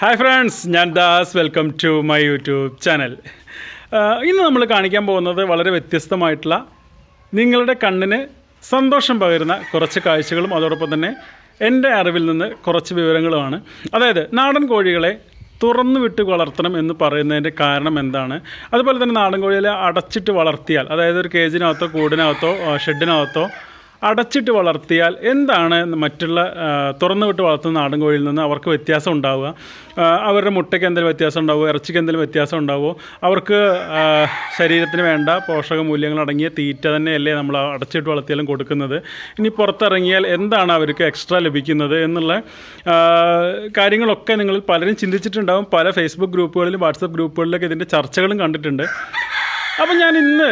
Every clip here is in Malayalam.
ഹായ് ഫ്രണ്ട്സ് ഞാൻ Das. Welcome to my YouTube channel ഇന്ന് നമ്മൾ കാണിക്കാൻ പോകുന്നത് വളരെ വ്യത്യസ്തമായിട്ടുള്ള നിങ്ങളുടെ കണ്ണിന് സന്തോഷം പകരുന്ന കുറച്ച് കാഴ്ചകളും അതോടൊപ്പം തന്നെ എന്റെ അറിവിൽ നിന്ന് കുറച്ച് വിവരങ്ങളുമാണ്. അതായത് നാടൻ കോഴികളെ തുറന്നു വിട്ട് വളർത്തണം എന്ന് പറയുന്നതിന്റെ കാരണം എന്താണ്? അതുപോലെ തന്നെ നാടൻ കോഴികളെ അടച്ചിട്ട് വളർത്തിയാൽ അതായത് ഒരു കേജിനകത്തോ കൂടിനകത്തോ ഷെഡിനകത്തോ അടച്ചിട്ട് വളർത്തിയാൽ എന്താണ് മറ്റുള്ള തുറന്നു വിട്ട് വളർത്തുന്ന നാടൻ കോഴിയിൽ നിന്ന് അവർക്ക് വ്യത്യാസം ഉണ്ടാവുക? അവരുടെ മുട്ടയ്ക്ക് എന്തെങ്കിലും വ്യത്യാസം ഉണ്ടാവുമോ? ഇറച്ചിക്ക് എന്തെങ്കിലും വ്യത്യാസം ഉണ്ടാവുമോ? അവർക്ക് ശരീരത്തിന് വേണ്ട പോഷക മൂല്യങ്ങൾ അടങ്ങിയ തീറ്റ തന്നെയല്ലേ നമ്മൾ അടച്ചിട്ട് വളർത്തിയാലും കൊടുക്കുന്നത്. ഇനി പുറത്തിറങ്ങിയാൽ എന്താണ് അവർക്ക് എക്സ്ട്രാ ലഭിക്കുന്നത് എന്നുള്ള കാര്യങ്ങളൊക്കെ നിങ്ങൾ പലരും ചിന്തിച്ചിട്ടുണ്ടാവും. പല ഫേസ്ബുക്ക് ഗ്രൂപ്പുകളിലും വാട്സപ്പ് ഗ്രൂപ്പുകളിലൊക്കെ ഇതിന്റെ ചർച്ചകളും കണ്ടിട്ടുണ്ട്. അപ്പം ഞാൻ ഇന്ന്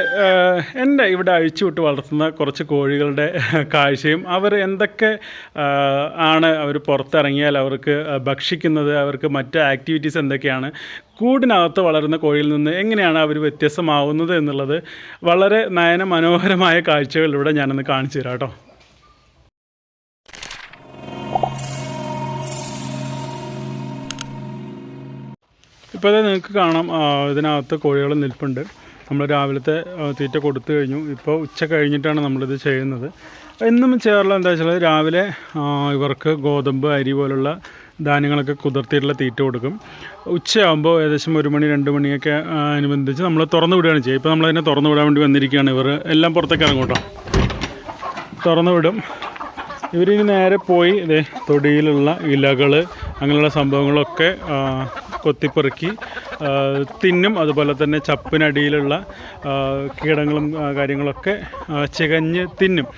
എന്റെ ഇവിടെ അഴിച്ചുവിട്ട് വളർത്തുന്ന കുറച്ച് കോഴികളുടെ കാഴ്ചയും അവർ എന്തൊക്കെ ആണ് അവർ പുറത്തിറങ്ങിയാൽ അവർക്ക് ഭക്ഷിക്കുന്നത് അവർക്ക് മറ്റ് ആക്ടിവിറ്റീസ് എന്തൊക്കെയാണ് കൂടിനകത്ത് വളരുന്ന കോഴിയിൽ നിന്ന് എങ്ങനെയാണ് അവർ വ്യത്യസ്തമാവുന്നത് എന്നുള്ളത് വളരെ നയന മനോഹരമായ കാഴ്ചകളിലൂടെ ഞാനൊന്ന് കാണിച്ചു തരാം കേട്ടോ. ഇപ്പോൾ നിങ്ങൾക്ക് കാണാം ഇതിനകത്ത് കോഴികൾ നിൽപ്പുണ്ട്. നമ്മൾ രാവിലത്തെ തീറ്റ കൊടുത്തു കഴിഞ്ഞു. ഇപ്പോൾ ഉച്ച കഴിഞ്ഞിട്ടാണ് നമ്മളിത് ചെയ്യുന്നത്. എന്നും ചെയ്യാറുള്ള എന്താ വെച്ചാൽ രാവിലെ ഇവർക്ക് ഗോതമ്പ് അരി പോലുള്ള ധാന്യങ്ങളൊക്കെ കുതിർത്തിയിട്ടുള്ള തീറ്റ കൊടുക്കും. ഉച്ചയാകുമ്പോൾ ഏകദേശം ഒരു മണി രണ്ട് മണിയൊക്കെ അനുബന്ധിച്ച് നമ്മൾ തുറന്നു വിടുകയാണ് ചെയ്യുക. ഇപ്പോൾ നമ്മളതിനെ തുറന്നു വിടാൻ വേണ്ടി വന്നിരിക്കുകയാണ് ഇവർ എല്ലാം പുറത്തേക്ക് ഇറങ്ങോട്ടോ തുറന്നു വിടും. ഇവരിനി നേരെ പോയി ഇതേ തൊടിയിലുള്ള ഇലകൾ അങ്ങനെയുള്ള സംഭവങ്ങളൊക്കെ കൊത്തിപ്പെറുക്കി തിന്നും. അതുപോലെ തന്നെ ചപ്പിനടിയിലുള്ള കീടങ്ങളും കാര്യങ്ങളൊക്കെ ചികഞ്ഞ് തിന്നും.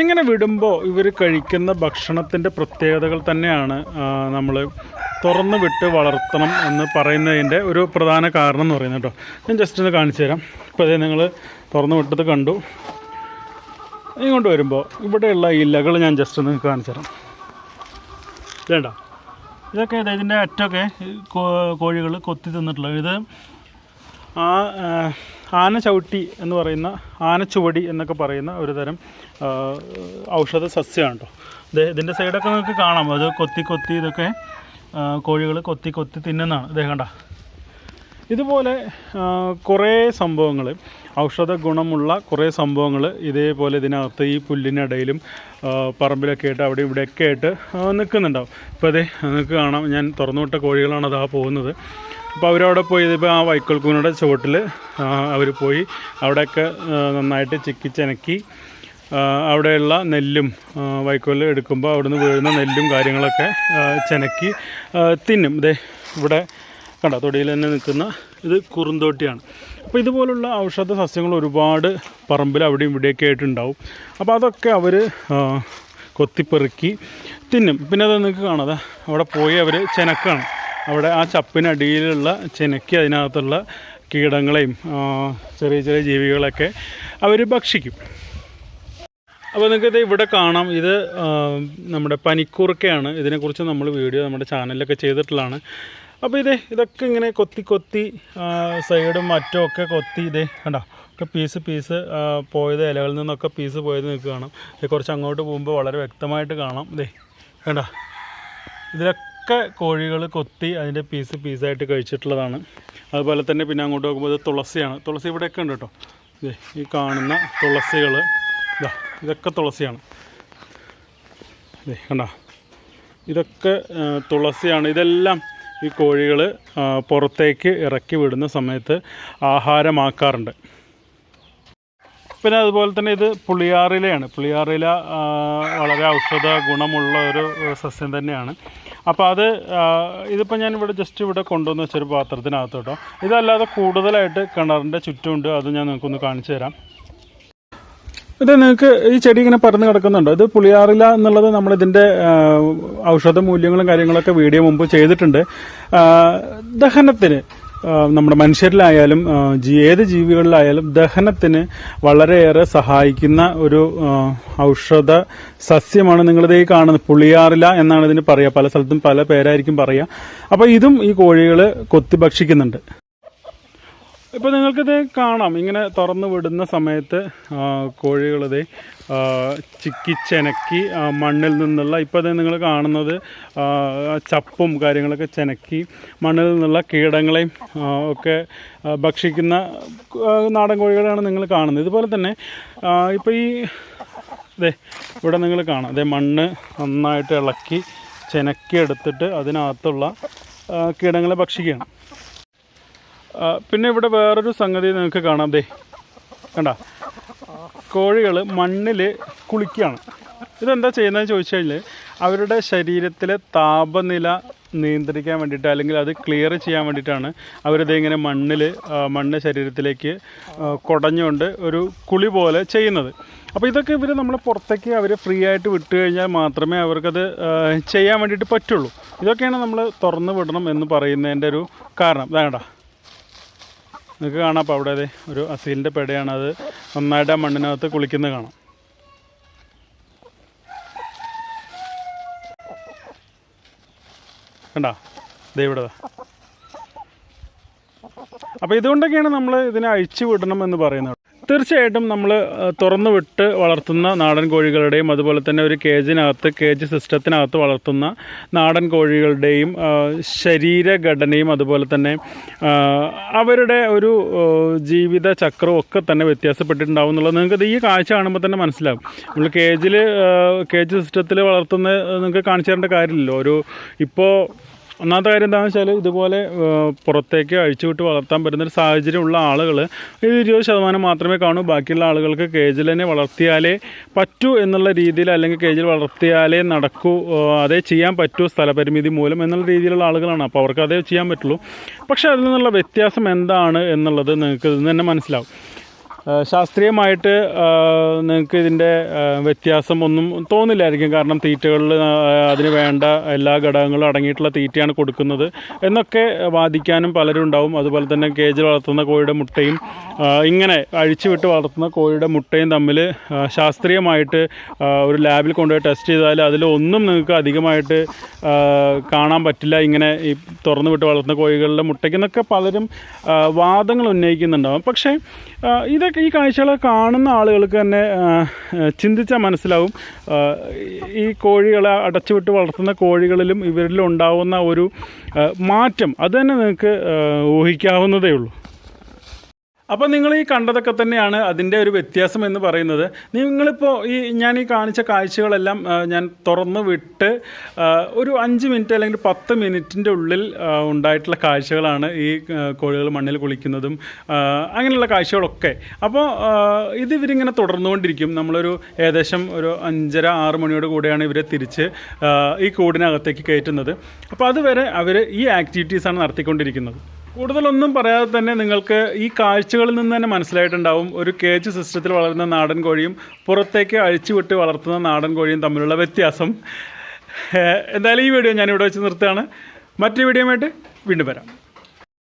ഇങ്ങനെ വിടുമ്പോൾ ഇവർ കഴിക്കുന്ന ഭക്ഷണത്തിന്റെ പ്രത്യേകതകൾ തന്നെയാണ് നമ്മൾ തുറന്ന് വിട്ട് വളർത്തണം എന്ന് പറയുന്നതിന്റെ ഒരു പ്രധാന കാരണം എന്ന് പറയുന്നത് കേട്ടോ. ഞാൻ ജസ്റ്റ് ഒന്ന് കാണിച്ചു തരാം. ഇപ്പോൾ അതേ നിങ്ങൾ തുറന്ന് വിട്ടത് കണ്ടു. ഇങ്ങോട്ട് വരുമ്പോൾ ഇവിടെയുള്ള ഇലകൾ ഞാൻ ജസ്റ്റ് ഒന്ന് കാണിച്ചു തരാം. വേണ്ട ഇതൊക്കെ ഇത് ഇതിന്റെ അറ്റമൊക്കെ കോഴികൾ കൊത്തി തിന്നിട്ടുള്ളത്. ഇത് ആ ആന ചവിട്ടി എന്ന് പറയുന്ന ആനച്ചുവടി എന്നൊക്കെ പറയുന്ന ഒരു തരം ഔഷധ സസ്യമാണ് കേട്ടോ. ഇത് ഇതിന്റെ സൈഡൊക്കെ നിങ്ങൾക്ക് കാണാം. അത് കൊത്തി കൊത്തി ഇതൊക്കെ കോഴികൾ കൊത്തി കൊത്തി തിന്നുന്നതാണ്. ഇതേ കണ്ട. ഇതുപോലെ കുറേ സംഭവങ്ങൾ ഔഷധ ഗുണമുള്ള കുറേ സംഭവങ്ങൾ ഇതേപോലെ ഇതിനകത്ത് ഈ പുല്ലിനിടയിലും പറമ്പിലൊക്കെ ആയിട്ട് അവിടെ ഇവിടെയൊക്കെ ആയിട്ട് നിൽക്കുന്നുണ്ടാവും. ഇപ്പോൾ അതെ നിങ്ങൾക്ക് കാണാം ഞാൻ തുറന്നുവിട്ട കോഴികളാണ് അതാ പോകുന്നത്. അപ്പോൾ അവരവിടെ പോയി ഇതിപ്പോൾ ആ വൈക്കോൽക്കൂനയുടെ ചുവട്ടിൽ അവർ പോയി അവിടെയൊക്കെ നന്നായിട്ട് ചിക്കി ചനക്കി അവിടെയുള്ള നെല്ലും വൈക്കോൽ എടുക്കുമ്പോൾ അവിടുന്ന് വീഴുന്ന നെല്ലും കാര്യങ്ങളൊക്കെ ചെനക്കി തിന്നും. ഇതേ ഇവിടെ കണ്ട തൊടിയിൽ തന്നെ നിൽക്കുന്ന ഇത് കുറുന്തോട്ടിയാണ്. അപ്പോൾ ഇതുപോലുള്ള ഔഷധ സസ്യങ്ങൾ ഒരുപാട് പറമ്പിൽ അവിടെയും ഇവിടെയൊക്കെ ആയിട്ടുണ്ടാവും. അപ്പോൾ അതൊക്കെ അവർ കൊത്തിപ്പെറുക്കി തിന്നും. പിന്നെ അത് നിങ്ങൾക്ക് കാണാതെ അവിടെ പോയി അവർ ചെനക്കാണ്. അവിടെ ആ ചപ്പിനടിയിലുള്ള ചെനക്കി അതിനകത്തുള്ള കീടങ്ങളെയും ചെറിയ ചെറിയ ജീവികളൊക്കെ അവർ ഭക്ഷിക്കും. അപ്പോൾ നിങ്ങൾക്കിത് ഇവിടെ കാണാം. ഇത് നമ്മുടെ പനിക്കൂർക്കയാണ്. ഇതിനെക്കുറിച്ച് നമ്മൾ വീഡിയോ നമ്മുടെ ചാനലിലൊക്കെ ചെയ്തിട്ടുള്ളതാണ്. അപ്പോൾ ഇതേ ഇതൊക്കെ ഇങ്ങനെ കൊത്തി കൊത്തി സൈഡും മറ്റും ഒക്കെ കൊത്തി ഇതേ കണ്ടോ? ഒക്കെ പീസ് പീസ് പോയത് ഇലകളിൽ നിന്നൊക്കെ പീസ് പോയത് നിങ്ങൾക്ക് കാണാം കുറച്ച് അങ്ങോട്ട് പോകുമ്പോൾ വളരെ വ്യക്തമായിട്ട് കാണാം. ഇതേ കണ്ടോ? ഇതിലൊക്കെ കോഴികൾ കൊത്തി അതിന്റെ പീസ് പീസായിട്ട് കഴിച്ചിട്ടുള്ളതാണ്. അതുപോലെ തന്നെ പിന്നെ അങ്ങോട്ട് നോക്കുമ്പോൾ ഇത് തുളസിയാണ്. തുളസി ഇവിടെയൊക്കെ ഉണ്ട് കേട്ടോ. ഇതേ ഈ കാണുന്ന തുളസികൾ ഇതാ ഇതൊക്കെ തുളസിയാണ്. ഇതേ കണ്ടോ? ഇതൊക്കെ തുളസിയാണ്. ഇതെല്ലാം ഈ കോഴികൾ പുറത്തേക്ക് ഇറക്കി വിടുന്ന സമയത്ത് ആഹാരമാക്കാറുണ്ട്. പിന്നെ അതുപോലെ തന്നെ ഇത് പുളിയാറിലയാണ്. പുളിയാറില വളരെ ഔഷധ ഗുണമുള്ള ഒരു സസ്യം തന്നെയാണ്. അപ്പോൾ അത് ഇതിപ്പോൾ ഞാൻ ഇവിടെ ജസ്റ്റ് ഇവിടെ കൊണ്ടുവന്ന് വെച്ചൊരു പാത്രത്തിനകത്ത് കേട്ടോ ഇതല്ലാതെ കൂടുതലായിട്ട് കിണറിന്റെ ചുറ്റുമുണ്ട്. അത് ഞാൻ നിങ്ങൾക്കൊന്ന് കാണിച്ചു തരാം. ഇത് നിങ്ങൾക്ക് ഈ ചെടി ഇങ്ങനെ പരന്ന് കിടക്കുന്നുണ്ടോ? ഇത് പുളിയാറില എന്നുള്ളത് നമ്മൾ ഇതിന്റെ ഔഷധ മൂല്യങ്ങളും കാര്യങ്ങളൊക്കെ വീഡിയോ മുമ്പ് ചെയ്തിട്ടുണ്ട്. ദഹനത്തിന് നമ്മുടെ മനുഷ്യരിലായാലും ഏത് ജീവികളിലായാലും ദഹനത്തിന് വളരെയേറെ സഹായിക്കുന്ന ഒരു ഔഷധ സസ്യമാണ് നിങ്ങളിത് ഈ കാണുന്നത്. പുളിയാറില എന്നാണ് ഇതിന് പറയുക പല സ്ഥലത്തും പല പേരായിരിക്കും പറയുക അപ്പോൾ ഇതും ഈ കോഴികൾ കൊത്തി ഭക്ഷിക്കുന്നുണ്ട്. ഇപ്പോൾ നിങ്ങൾക്കിത് കാണാം. ഇങ്ങനെ തുറന്ന് വിടുന്ന സമയത്ത് കോഴികളിത് ചിക്കി ചെനക്കി മണ്ണിൽ നിന്നുള്ള ഇപ്പോൾ അത് നിങ്ങൾ കാണുന്നത് ചപ്പും കാര്യങ്ങളൊക്കെ ചെനക്കി മണ്ണിൽ നിന്നുള്ള കീടങ്ങളെയും ഒക്കെ ഭക്ഷിക്കുന്ന നാടൻ കോഴികളെയാണ് നിങ്ങൾ കാണുന്നത്. ഇതുപോലെ തന്നെ ഇപ്പോൾ ഈ അതെ ഇവിടെ നിങ്ങൾ കാണാം. അതെ മണ്ണ് നന്നായിട്ട് ഇളക്കി ചെനക്കി എടുത്തിട്ട് അതിനകത്തുള്ള കീടങ്ങളെ ഭക്ഷിക്കുകയാണ്. പിന്നെ ഇവിടെ വേറൊരു സംഗതി നിങ്ങൾക്ക് കാണാം. ദേ കണ്ട? കോഴികൾ മണ്ണിൽ കുളിക്കുകയാണ്. ഇതെന്താ ചെയ്യുന്നതെന്ന് ചോദിച്ചു കഴിഞ്ഞാൽ അവരുടെ ശരീരത്തിലെ താപനില നിയന്ത്രിക്കാൻ വേണ്ടിയിട്ട് അല്ലെങ്കിൽ അത് ക്ലിയർ ചെയ്യാൻ വേണ്ടിയിട്ടാണ് അവരിത് ഇങ്ങനെ മണ്ണിൽ മണ്ണ് ശരീരത്തിലേക്ക് കുടഞ്ഞുകൊണ്ട് ഒരു കുളി പോലെ ചെയ്യുന്നത്. അപ്പോൾ ഇതൊക്കെ ഇവർ നമ്മൾ പുറത്തേക്ക് അവർ ഫ്രീ ആയിട്ട് വിട്ട് കഴിഞ്ഞാൽ മാത്രമേ അവർക്കത് ചെയ്യാൻ വേണ്ടിയിട്ട് പറ്റുള്ളൂ. ഇതൊക്കെയാണ് നമ്മൾ തുറന്ന് വിടണം എന്ന് പറയുന്നതിന്റെ ഒരു കാരണം. വേണ്ട നിങ്ങൾക്ക് കാണാം അപ്പോൾ അവിടെ ഒരു അസീലിന്റെ പെടയാണ് അത് നന്നായിട്ട് ആ മണ്ണിനകത്ത് കുളിക്കുന്നത് കാണാം. കണ്ട? ദേ ഇവിടെ ദാ. അപ്പോൾ ഇതുകൊണ്ടൊക്കെയാണ് നമ്മൾ ഇതിനെ അഴിച്ചു വിടണം എന്ന് പറയുന്നത്. തീർച്ചയായിട്ടും നമ്മൾ തുറന്നു വിട്ട് വളർത്തുന്ന നാടൻ കോഴികളുടെയും അതുപോലെ തന്നെ ഒരു കേജിനകത്ത് കേജ് സിസ്റ്റത്തിനകത്ത് വളർത്തുന്ന നാടൻ കോഴികളുടെയും ശരീരഘടനയും അതുപോലെ തന്നെ അവരുടെ ഒരു ജീവിത ചക്രവും ഒക്കെ തന്നെ വ്യത്യാസപ്പെട്ടിട്ടുണ്ടാവും എന്നുള്ളത് നിങ്ങൾക്ക് ഈ കാഴ്ച കാണുമ്പോൾ തന്നെ മനസ്സിലാവും. നമ്മൾ കേജിൽ കേജ് സിസ്റ്റത്തിൽ വളർത്തുന്ന നിങ്ങൾക്ക് കാണിച്ചു തരേണ്ട കാര്യമില്ലല്ലോ. ഒരു ഇപ്പോൾ ഒന്നാമത്തെ കാര്യം എന്താണെന്ന് വെച്ചാൽ ഇതുപോലെ പുറത്തേക്ക് അഴിച്ചുവിട്ട് വളർത്താൻ പറ്റുന്ന ഒരു സാഹചര്യമുള്ള ആളുകൾ ഒരു ഇരുപത് ശതമാനം മാത്രമേ കാണൂ. ബാക്കിയുള്ള ആളുകൾക്ക് കേജിൽ തന്നെ വളർത്തിയാലേ പറ്റൂ എന്നുള്ള രീതിയിൽ അല്ലെങ്കിൽ കേജിൽ വളർത്തിയാലേ നടക്കൂ അതേ ചെയ്യാൻ പറ്റൂ സ്ഥലപരിമിതി മൂലം എന്നുള്ള രീതിയിലുള്ള ആളുകളാണ്. അപ്പോൾ അവർക്ക് അതേ ചെയ്യാൻ പറ്റുള്ളൂ. പക്ഷേ അതിൽ നിന്നുള്ള വ്യത്യാസം എന്താണ് എന്നുള്ളത് നിങ്ങൾക്ക് ഇതിൽ തന്നെ മനസ്സിലാവും. ശാസ്ത്രീയമായിട്ട് നിങ്ങൾക്ക് ഇതിന്റെ വ്യത്യാസം ഒന്നും തോന്നില്ലായിരിക്കും. കാരണം തീറ്റകളിൽ അതിന് വേണ്ട എല്ലാ ഘടകങ്ങളും അടങ്ങിയിട്ടുള്ള തീറ്റയാണ് കൊടുക്കുന്നത്. എന്നൊക്കെ വാദിക്കാനും പലരും ഉണ്ടാവും. അതുപോലെ തന്നെ കേജിൽ വളർത്തുന്ന കോഴിയുടെ മുട്ടയും ഇങ്ങനെ അഴിച്ചുവിട്ട് വളർത്തുന്ന കോഴിയുടെ മുട്ടയും തമ്മിൽ ശാസ്ത്രീയമായിട്ട് ഒരു ലാബിൽ കൊണ്ടുപോയി ടെസ്റ്റ് ചെയ്താൽ അതിലൊന്നും നിങ്ങൾക്ക് അധികമായിട്ട് കാണാൻ പറ്റില്ല. ഇങ്ങനെ ഈ തുറന്നു വിട്ട് വളർത്തുന്ന കോഴികളുടെ മുട്ടയ്ക്കെന്നൊക്കെ പലരും വാദങ്ങൾ ഉന്നയിക്കുന്നുണ്ടാവും. പക്ഷേ ഇതൊക്കെ ഈ കാഴ്ചകളെ കാണുന്ന ആളുകൾക്ക് തന്നെ ചിന്തിച്ചാൽ മനസ്സിലാവും. ഈ കോഴികളെ അടച്ചുവിട്ട് വളർത്തുന്ന കോഴികളിലും ഇവരിലും ഉണ്ടാവുന്ന ഒരു മാറ്റം. അത് തന്നെ നിങ്ങൾക്ക് ഊഹിക്കാവുന്നതേ ഉള്ളൂ. അപ്പോൾ നിങ്ങൾ ഈ കണ്ടതൊക്കെ തന്നെയാണ് അതിന്റെ ഒരു വ്യത്യാസം എന്ന് പറയുന്നത്. നിങ്ങളിപ്പോൾ ഈ ഞാൻ ഈ കാണിച്ച കാഴ്ചകളെല്ലാം ഞാൻ തുറന്ന് വിട്ട് ഒരു അഞ്ച് മിനിറ്റ് അല്ലെങ്കിൽ പത്ത് മിനിറ്റിന്റെ ഉള്ളിൽ ഉണ്ടായിട്ടുള്ള കാഴ്ചകളാണ് ഈ കോഴികൾ മണ്ണിൽ കുളിക്കുന്നതും അങ്ങനെയുള്ള കാഴ്ചകളൊക്കെ. അപ്പോൾ ഇത് ഇവരിങ്ങനെ തുടർന്നുകൊണ്ടിരിക്കും. നമ്മളൊരു ഏകദേശം ഒരു അഞ്ചര ആറ് മണിയോട് കൂടെയാണ് ഇവരെ തിരിച്ച് ഈ കൂടിനകത്തേക്ക് കയറ്റുന്നത്. അപ്പോൾ അതുവരെ അവർ ഈ ആക്ടിവിറ്റീസാണ് നടത്തിക്കൊണ്ടിരിക്കുന്നത്. കൂടുതലൊന്നും പറയാതെ തന്നെ നിങ്ങൾക്ക് ഈ കാഴ്ചകളിൽ നിന്ന് തന്നെ മനസ്സിലായിട്ടുണ്ടാവും ഒരു കേജ് സിസ്റ്റത്തിൽ വളരുന്ന നാടൻ കോഴിയും പുറത്തേക്ക് അഴിച്ചുവിട്ട് വളർത്തുന്ന നാടൻ കോഴിയും തമ്മിലുള്ള വ്യത്യാസം. എന്തായാലും ഈ വീഡിയോ ഞാനിവിടെ വെച്ച് നിർത്തുകയാണ്. മറ്റൊരു വീഡിയോയുമായിട്ട് വീണ്ടും വരാം.